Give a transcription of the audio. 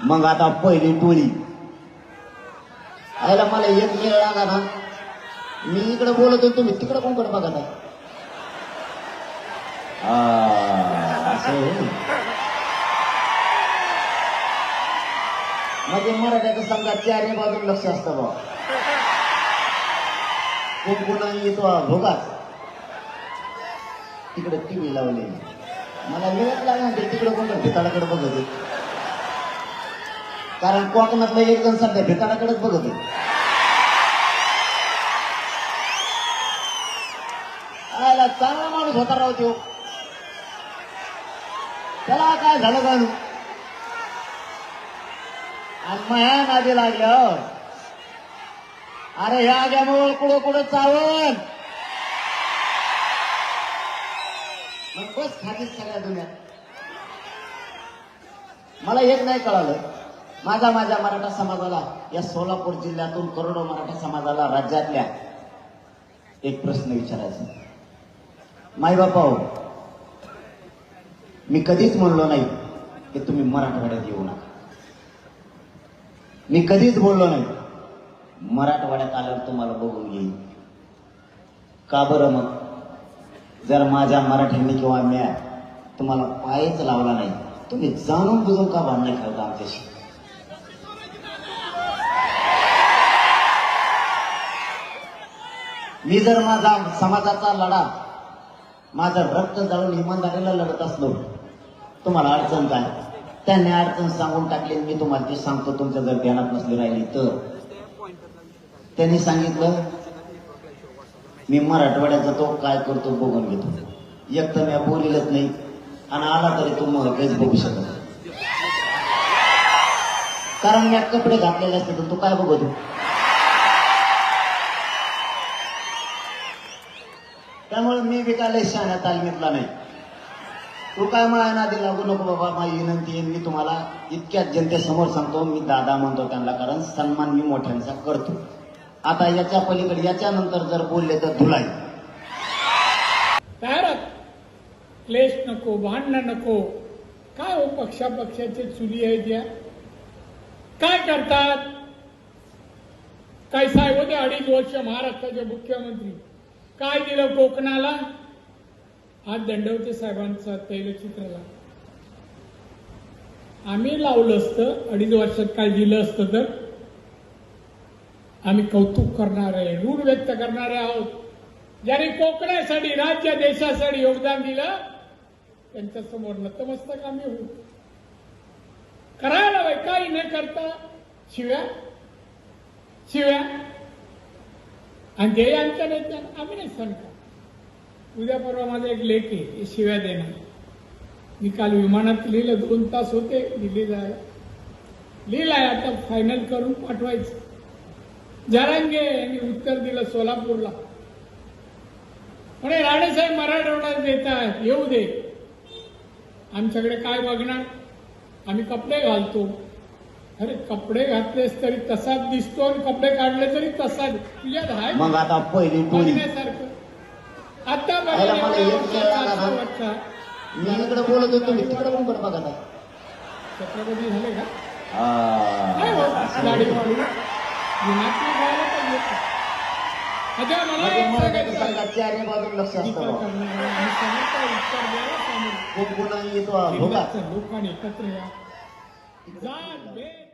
मग आता पहिली टोळी. आयला मला एक वेळ लागा ना मी इकडे बोलत तुम्ही तिकडे कोणकडे बघत आहे? म्हणजे मराठ्याचं समजा चारही बाजून लक्ष असतं बा. कोण कोणा येतो भोगाच. तिकडे टीव्ही लावलेली मला वेळच लागणार तिकडे कोण भिताडाकडे बघत आहे. कारण कोकणातलं एक जण सध्या भिताडाकडेच बघत आला चांगला माणूस होता राव त्यो त्याला काय झालं जाणू आणि माया नादी लागल्यावर. अरे ह्या आग्यामुळे कुठं कुठं चावण मग बस खातीच सगळ्या दुनियात. मला एक नाही कळालं. माझा माझ्या मराठा समाजाला या सोलापूर जिल्ह्यातून करोडो मराठा समाजाला राज्यातल्या एक प्रश्न विचारायचा. माय बापा हो मी कधीच म्हणलो नाही की तुम्ही मराठवाड्यात येऊ नका. मी कधीच बोललो नाही मराठवाड्यात आल्यावर तुम्हाला बघून येईल का बरं मग? जर माझ्या मराठ्यांनी किंवा म्या तुम्हाला पायच लावला नाही तुम्ही जाणून बुजून का भांडणं खेळता आमच्याशी? मी जर माझा समाजाचा लढा माझं रक्त जाळून इमानदारीला लढत असलो तुम्हाला अडचण काय? त्यांनी अडचण सांगून टाकली मी तुम्हाला ते सांगतो तुमच्या जर ध्यानात नसली राहिली तर. त्यांनी सांगितलं मी मराठवाड्याचा तो काय करतो बघून घेतो. एक तर मी बोलिलच नाही आणि आला तरी तो मग काहीच बघू शकत कारण मी कपडे घातलेले असते तर तू काय बघतो? त्यामुळे मी विकायला काय लय शहाण्या तालमीतला नाही. तू काय माझ्या नादी लागू नको बाबा माझी विनंती आहे मी तुम्हाला इतक्याच जनतेसमोर सांगतो मी दादा म्हणतो त्यांना कारण सन्मान मी मोठ्यांचा करतो. आता याच्या पलीकडे याच्या नंतर जर बोलले तर धुलाई. दारात क्लेश नको भांडणं नको. काय हो पक्षा पक्षाचे चुली आहेत या? काय करतात? काय साहेब होते अडीच वर्ष महाराष्ट्राचे मुख्यमंत्री? काय दिलं कोकणाला? आज दंडवते साहेबांचा तैलचित्राला. आम्ही लावलं असतं अडीच वर्षात काय दिलं असतं तर? आम्ही कौतुक करणारे ऋण व्यक्त करणारे आहोत. ज्यांनी कोकणासाठी राज्य देशासाठी योगदान दिलं त्यांच्यासमोर नतमस्तक आम्ही होऊ. करायला काही न करता शिव्या शिव्या आणि जे आमच्या नेत्यांना आम्ही नाही सण उद्या परवा माझा एक लेख आहे शिव्या देणार. मी काल विमानात लिहिलं दोन तास होते दिल्ली जायला आहे. आता फायनल करून पाठवायचं. जरांगे यांनी उत्तर दिलं सोलापूरला. म्हणे राणेसाहेब मराठवाड्यात देत आहेत येऊ दे. आमच्याकडे काय बघणार? आम्ही कपडे घालतो. अरे कपडे घातलेस तरी तसाच दिसतो आणि कपडे काढले तरी तसाच. तुझ्यात आहे मग आता पहिली टोळी बघण्यासारखं आता मला एक. मी इकडे बोलत होतो तुम्ही तिकडे आहे छत्रपती झाले का? काय हो? असं गाडी आहे. वाढून विनातनं जायला पाहिजे अच्छा मला म्हणजे एक मराठ्याचं सांगायचं समजा चारही बाजून लक्ष असतं टीका बा. करणारे आणि समोरचा उत्तर द्यायला समोर. कोण कोणा येतो भोगाच लोकांनी एकत्र या. जात भेद.